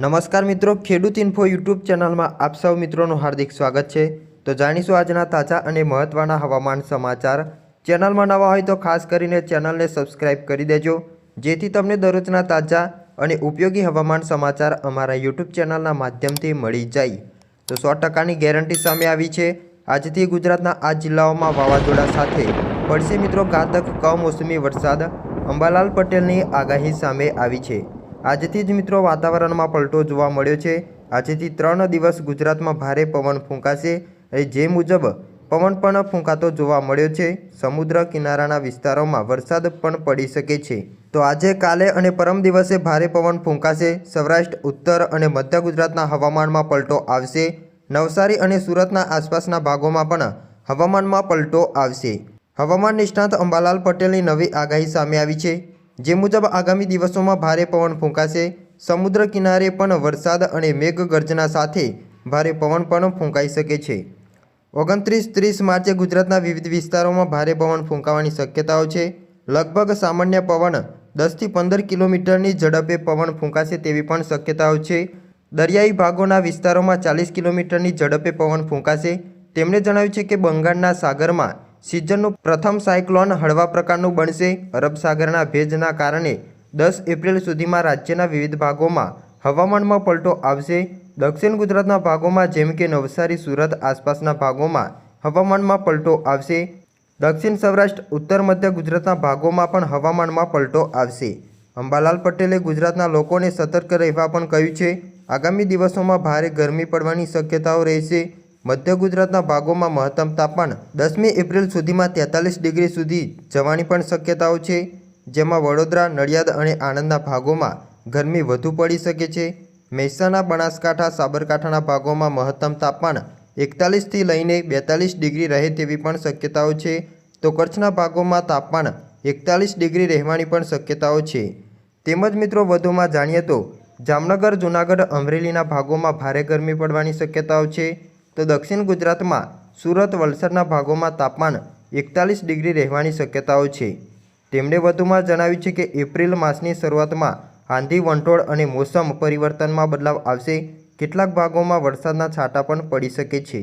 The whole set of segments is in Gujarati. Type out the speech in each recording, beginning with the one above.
નમસ્કાર મિત્રો, ખેડૂત ઇન્ફો યુટ્યુબ ચેનલમાં આપ સૌ મિત્રોનું હાર્દિક સ્વાગત છે. તો જાણીશું આજના તાજા અને મહત્ત્વના હવામાન સમાચાર. ચેનલમાં નવા હોય તો ખાસ કરીને ચેનલને સબસ્ક્રાઇબ કરી દેજો, જેથી તમને દરરોજના તાજા અને ઉપયોગી હવામાન સમાચાર અમારા યુટ્યુબ ચેનલના માધ્યમથી મળી જાય. તો સો ટકાની ગેરંટી સામે આવી છે. આજથી ગુજરાતના આ જિલ્લાઓમાં વાવાઝોડા સાથે પડશે મિત્રો ઘાતક કમોસમી વરસાદ. અંબાલાલ પટેલની આગાહી સામે આવી છે. આજથી જ મિત્રો વાતાવરણમાં પલટો જોવા મળ્યો છે. આજથી ત્રણ દિવસ ગુજરાતમાં ભારે પવન ફૂંકાશે. અને જે મુજબ પવન પણ ફૂંકાતો જોવા મળ્યો છે. સમુદ્ર કિનારાના વિસ્તારોમાં વરસાદ પણ પડી શકે છે. તો આજે કાલે અને પરમ દિવસે ભારે પવન ફૂંકાશે. સૌરાષ્ટ્ર, ઉત્તર અને મધ્ય ગુજરાતના હવામાનમાં પલટો આવશે. નવસારી અને સુરતના આસપાસના ભાગોમાં પણ હવામાનમાં પલટો આવશે. હવામાન નિષ્ણાત અંબાલાલ પટેલની નવી આગાહી સામે આવી છે. જે મુજબ આગામી દિવસોમાં ભારે પવન ફૂંકાશે. સમુદ્ર કિનારે પણ વરસાદ અને મેઘગર્જના સાથે ભારે પવન પણ ફૂંકાઈ શકે છે. ઓગણત્રીસ ત્રીસ માર્ચે ગુજરાતના વિવિધ વિસ્તારોમાં ભારે પવન ફૂંકાવાની શક્યતાઓ છે. લગભગ સામાન્ય પવન દસથી પંદર કિલોમીટરની ઝડપે પવન ફૂંકાશે તેવી પણ શક્યતાઓ છે. દરિયાઈ ભાગોના વિસ્તારોમાં ચાલીસ કિલોમીટરની ઝડપે પવન ફૂંકાશે. તેમણે જણાવ્યું છે કે બંગાળના સાગરમાં સિઝનનું પ્રથમ સાયક્લોન હળવા પ્રકારનું બનશે. અરબ સાગરના ભેજના કારણે દસ એપ્રિલ સુધીમાં રાજ્યના વિવિધ ભાગોમાં હવામાનમાં પલટો આવશે. દક્ષિણ ગુજરાતના ભાગોમાં જેમ કે નવસારી, સુરત આસપાસના ભાગોમાં હવામાનમાં પલટો આવશે. દક્ષિણ સૌરાષ્ટ્ર, ઉત્તર મધ્ય ગુજરાતના ભાગોમાં પણ હવામાનમાં પલટો આવશે. અંબાલાલ પટેલે ગુજરાતના લોકોને સતર્ક રહેવા પણ કહ્યું છે. આગામી દિવસોમાં ભારે ગરમી પડવાની શક્યતાઓ રહેશે. મધ્ય ગુજરાતના ભાગોમાં મહત્તમ તાપમાન દસમી એપ્રિલ સુધીમાં તેતાલીસ ડિગ્રી સુધી જવાની પણ શક્યતાઓ છે. જેમાં વડોદરા, નડિયાદ અને આણંદના ભાગોમાં ગરમી વધુ પડી શકે છે. મહેસાણા, બનાસકાંઠા, સાબરકાંઠાના ભાગોમાં મહત્તમ તાપમાન એકતાલીસથી લઈને બેતાલીસ ડિગ્રી રહે તેવી પણ શક્યતાઓ છે. તો કચ્છના ભાગોમાં તાપમાન એકતાલીસ ડિગ્રી રહેવાની પણ શક્યતાઓ છે. તેમજ મિત્રો વધુમાં જાણીએ તો જામનગર, જૂનાગઢ, અમરેલીના ભાગોમાં ભારે ગરમી પડવાની શક્યતાઓ છે. તો દક્ષિણ ગુજરાતમાં સુરત, વલસાડના ભાગોમાં તાપમાન એકતાલીસ ડિગ્રી રહેવાની શક્યતાઓ છે. તેમણે વધુમાં જણાવ્યું છે કે એપ્રિલ માસની શરૂઆતમાં આંધી, વંટોળ અને મોસમ પરિવર્તનમાં બદલાવ આવશે. કેટલાક ભાગોમાં વરસાદના છાંટા પણ પડી શકે છે.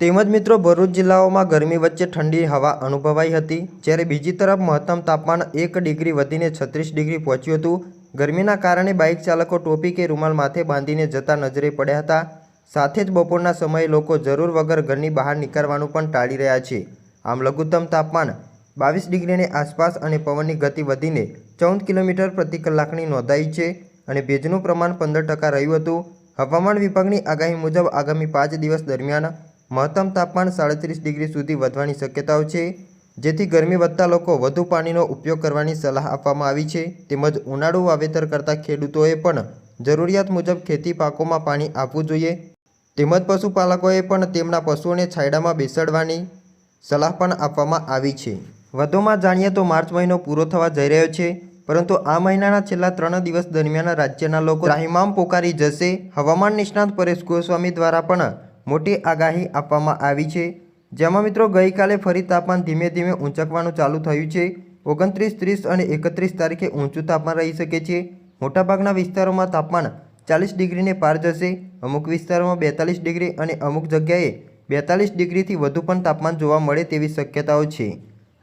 તેમજ મિત્રો, ભરૂચ જિલ્લાઓમાં ગરમી વચ્ચે ઠંડી હવા અનુભવાઈ હતી. જ્યારે બીજી તરફ મહત્તમ તાપમાન એક ડિગ્રી વધીને છત્રીસ ડિગ્રી પહોંચ્યું હતું. ગરમીના કારણે બાઇક ચાલકો ટોપી કે રૂમાલ માથે બાંધીને જતા નજરે પડ્યા હતા. સાથે જ બપોરના સમયે લોકો જરૂર વગર ઘરની બહાર નીકળવાનું પણ ટાળી રહ્યા છે. આમ લઘુત્તમ તાપમાન બાવીસ ડિગ્રીની આસપાસ અને પવનની ગતિ વધીને ચૌદ કિલોમીટર પ્રતિ કલાકની નોંધાઈ છે અને ભેજનું પ્રમાણ પંદર ટકા રહ્યું હતું. હવામાન વિભાગની આગાહી મુજબ આગામી પાંચ દિવસ દરમિયાન મહત્તમ તાપમાન સાડત્રીસ ડિગ્રી સુધી વધવાની શક્યતાઓ છે, જેથી ગરમી વધતા લોકો વધુ પાણીનો ઉપયોગ કરવાની સલાહ આપવામાં આવી છે. તેમજ ઉનાળુ વાવેતર કરતા ખેડૂતોએ પણ જરૂરિયાત મુજબ ખેતી પાકોમાં પાણી આપવું જોઈએ. તેમજ પશુપાલકોએ પણ તેમના પશુઓને છાંયડામાં બેસાડવાની સલાહ પણ આપવામાં આવી છે. વધુમાં જાણીએ તો માર્ચ મહિનો પૂરો થવા જઈ રહ્યો છે, પરંતુ આ મહિનાના છેલ્લા ત્રણ દિવસ દરમિયાન રાજ્યના લોકો ત્રાહિમામ પોકારી જશે, હવામાન નિષ્ણાત પરેશ ગોસ્વામી દ્વારા પણ મોટી આગાહી આપવામાં આવી છે. જેમાં મિત્રો, ગઈકાલે ફરી તાપમાન ધીમે ધીમે ઊંચકવાનું ચાલુ થયું છે. ઓગણત્રીસ, ત્રીસ અને એકત્રીસ તારીખે ઊંચું તાપમાન રહી શકે છે. મોટાભાગના વિસ્તારોમાં તાપમાન ચાલીસ ડિગ્રીને પાર જશે. અમુક વિસ્તારોમાં બેતાલીસ ડિગ્રી અને અમુક જગ્યાએ બેતાલીસ ડિગ્રીથી વધુ પણ તાપમાન જોવા મળે તેવી શક્યતાઓ છે.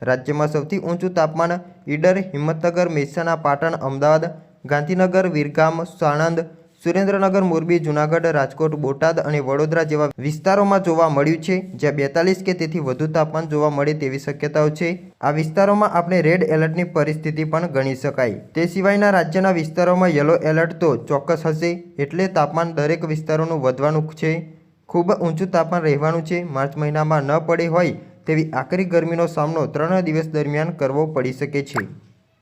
રાજ્યમાં સૌથી ઊંચું તાપમાન ઈડર, હિંમતનગર, મહેસાણા, પાટણ, અમદાવાદ, ગાંધીનગર, વિરગામ, સાણંદ સુરેન્દ્રનગર, મોરબી, જૂનાગઢ, રાજકોટ, બોટાદ અને વડોદરા જેવા વિસ્તારોમાં જોવા મળ્યું છે, જ્યાં બેતાલીસ કે તેથી વધુ તાપમાન જોવા મળે તેવી શક્યતાઓ છે. આ વિસ્તારોમાં આપણે રેડ એલર્ટની પરિસ્થિતિ પણ ગણી શકાય. તે સિવાયના રાજ્યના વિસ્તારોમાં યલો એલર્ટ તો ચોક્કસ હશે, એટલે તાપમાન દરેક વિસ્તારોનું વધવાનું છે. ખૂબ ઊંચું તાપમાન રહેવાનું છે, માર્ચ મહિનામાં ન પડે હોય તેવી આકરી ગરમીનો સામનો ત્રણ દિવસ દરમિયાન કરવો પડી શકે છે.